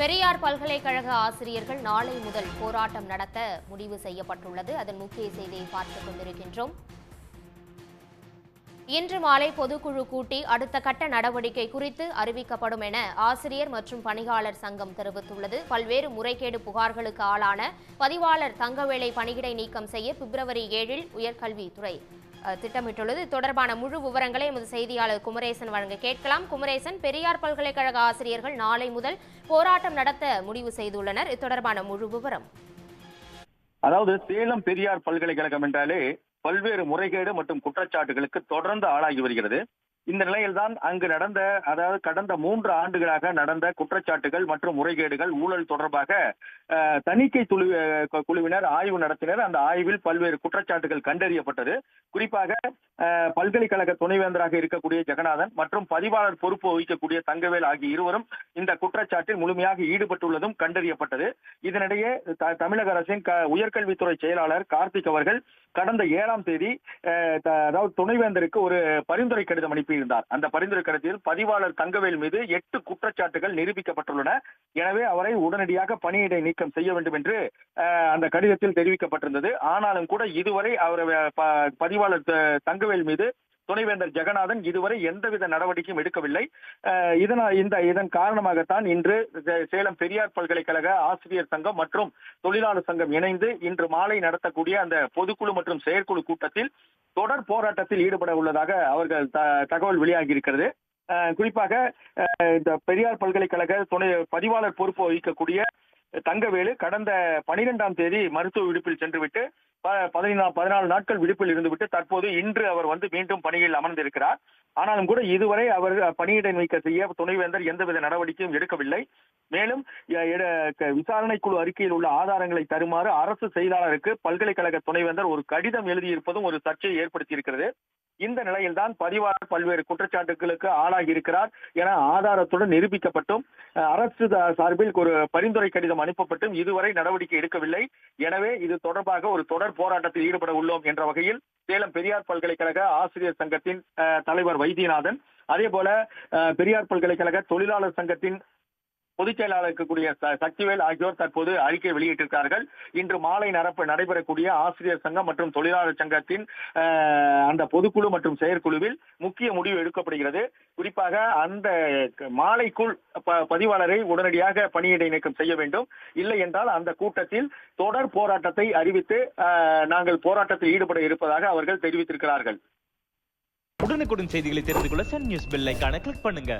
பெரியார் பல்கலைக்கழக ஆசிரியர்கள் நாளை முதல் போராட்டம் நடத்த முடிவு செய்யப்பட்டுள்ளது. அதன் முக்கிய செய்தியை பார்த்துக் கொண்டிருக்கின்றோம். இன்று மாலை பொதுக்குழு கூட்டி அடுத்த கட்ட நடவடிக்கை குறித்து அறிவிக்கப்படும் என ஆசிரியர் மற்றும் பணியாளர் சங்கம் தெரிவித்துள்ளது. பல்வேறு முறைகேடு புகார்களுக்கு ஆளான பதிவாளர் தங்கவேளை பணியிடை நீக்கம் செய்ய பிப்ரவரி ஏழில் உயர்கல்வித்துறை திட்டமிட்டுள்ளது. தொடர்பான முழு விவரங்களை எமது செய்தியாளர் குமரேசன் வழங்க கேட்கலாம். குமரேசன் பெரியார் பல்கலைக்கழக ஆசிரியர்கள் நாளை முதல் போராட்டம் நடத்த முடிவு செய்துள்ளனர். இது தொடர்பான முழு விவரம். அதாவது சேலம் பெரியார் பல்கலைக்கழகம் என்றாலே பல்வேறு முறைகேடு மற்றும் குற்றச்சாட்டுகளுக்கு தொடர்ந்து ஆளாகி வருகிறது. இந்த நிலையில்தான் அங்கு நடந்த அதாவது கடந்த மூன்று ஆண்டுகளாக நடந்த குற்றச்சாட்டுகள் மற்றும் முறைகேடுகள் ஊழல் தொடர்பாக தணிக்கை துளு குழுவினர் ஆய்வு நடத்தினர். அந்த ஆய்வில் பல்வேறு குற்றச்சாட்டுகள் கண்டறியப்பட்டது. குறிப்பாக பல்கலைக்கழக துணைவேந்தராக இருக்கக்கூடிய ஜெகநாதன் மற்றும் பதிவாளர் பொறுப்பு வகிக்கக்கூடிய தங்கவேல் ஆகிய இருவரும் இந்த குற்றச்சாட்டில் முழுமையாக ஈடுபட்டுள்ளதும் கண்டறியப்பட்டது. இதனிடையே த- தமிழக அரசின் க- உயர்கல்வித்துறை செயலாளர் கார்த்திக் அவர்கள் கடந்த ஏழாம் தேதி அதாவது துணைவேந்தருக்கு ஒரு பரிந்துரை கடிதம் அனுப்பியிருந்தார் அந்த பரிந்துரை கடிதத்தில் பதிவாளர் தங்கவேல் மீது எட்டு குற்றச்சாட்டுகள் நிரூபிக்கப்பட்டுள்ளன. எனவே அவரை உடனடியாக பணியிடை நீக்கம் செய்ய வேண்டும் என்று அந்த கடிதத்தில் தெரிவிக்கப்பட்டிருந்தது. ஆனாலும் கூட இதுவரை அவர் பதிவாளர் தங்கவேல் மீது துணைவேந்தர் ஜெகநாதன் இதுவரை எந்தவித நடவடிக்கையும் எடுக்கவில்லை. இதனால் இந்த இதன் காரணமாகத்தான் இன்று சேலம் பெரியார் பல்கலைக்கழக ஆசிரியர் சங்கம் மற்றும் தொழிலாளர் சங்கம் இணைந்து இன்று மாலை நடத்தக்கூடிய அந்த பொதுக்குழு மற்றும் செயற்குழு கூட்டத்தில் தொடர் போராட்டத்தில் ஈடுபட உள்ளதாக அவர்கள் த- தகவல் வெளியாகி இருக்கிறது குறிப்பாக இந்த பெரியார் பல்கலைக்கழக துணை பதிவாளர் பொறுப்பு வகிக்கக்கூடிய தங்கவேலு கடந்த பனிரெண்டாம் தேதி மருத்துவ விடுப்பில் சென்றுவிட்டு பதினா பதினாலு நாட்கள் விடுப்பில் இருந்துவிட்டு தற்போது இன்று அவர் வந்து மீண்டும் பணியில் அமர்ந்திருக்கிறார். ஆனாலும் கூட இதுவரை அவர் பணியிடை நீக்க செய்ய துணைவேந்தர் எந்தவித நடவடிக்கையும் எடுக்கவில்லை. மேலும் எட- விசாரணை குழு அறிக்கையில் உள்ள ஆதாரங்களை தருமாறு அரசு செயலாளருக்கு பல்கலைக்கழக துணைவேந்தர் ஒரு கடிதம் எழுதியிருப்பதும் ஒரு சர்ச்சையை ஏற்படுத்தியிருக்கிறது. இந்த நிலையில்தான் பதிவாளர் பல்வேறு குற்றச்சாட்டுகளுக்கு ஆளாகி இருக்கிறார் என ஆதாரத்துடன் நிரூபிக்கப்பட்டும் அரசு சார்பில் ஒரு பரிந்துரை கடிதம் அனுப்பப்பட்டும். இதுவரை நடவடிக்கை எடுக்கவில்லை. எனவே இது தொடர்பாக ஒரு தொடர் போராட்டத்தில் ஈடுபட உள்ளோம் என்ற வகையில் சேலம் பெரியார் பல்கலைக்கழக ஆசிரியர் சங்கத்தின் தலைவர் வைத்தியநாதன் அதே போல அஹ், பெரியார் பல்கலைக்கழக தொழிலாளர் சங்கத்தின் பொதுச் செயலாளர் இருக்கக்கூடிய சக்திவேல் ஆகியோர் தற்போது அறிக்கை வெளியிட்டிருக்கிறார்கள் இன்று மாலை நடப்பு நடைபெறக்கூடிய ஆசிரியர் சங்கம் மற்றும் தொழிலாளர் சங்கத்தின் அந்த பொதுக்குழு மற்றும் செயற்குழுவில் முக்கிய முடிவு எடுக்கப்படுகிறது. குறிப்பாக அந்த மாலைக்குள் ப- பதிவாளரை உடனடியாக பணியிடை நீக்கம் செய்ய வேண்டும். இல்லை என்றால் அந்த கூட்டத்தில் தொடர் போராட்டத்தை அறிவித்து நாங்கள் போராட்டத்தில் ஈடுபட இருப்பதாக அவர்கள் தெரிவித்திருக்கிறார்கள். உடனுக்குடன் செய்திகளை தெரிந்து கொள்ள சன் நியூஸ் பெல் ஐக்கான கிளிக் பண்ணுங்க.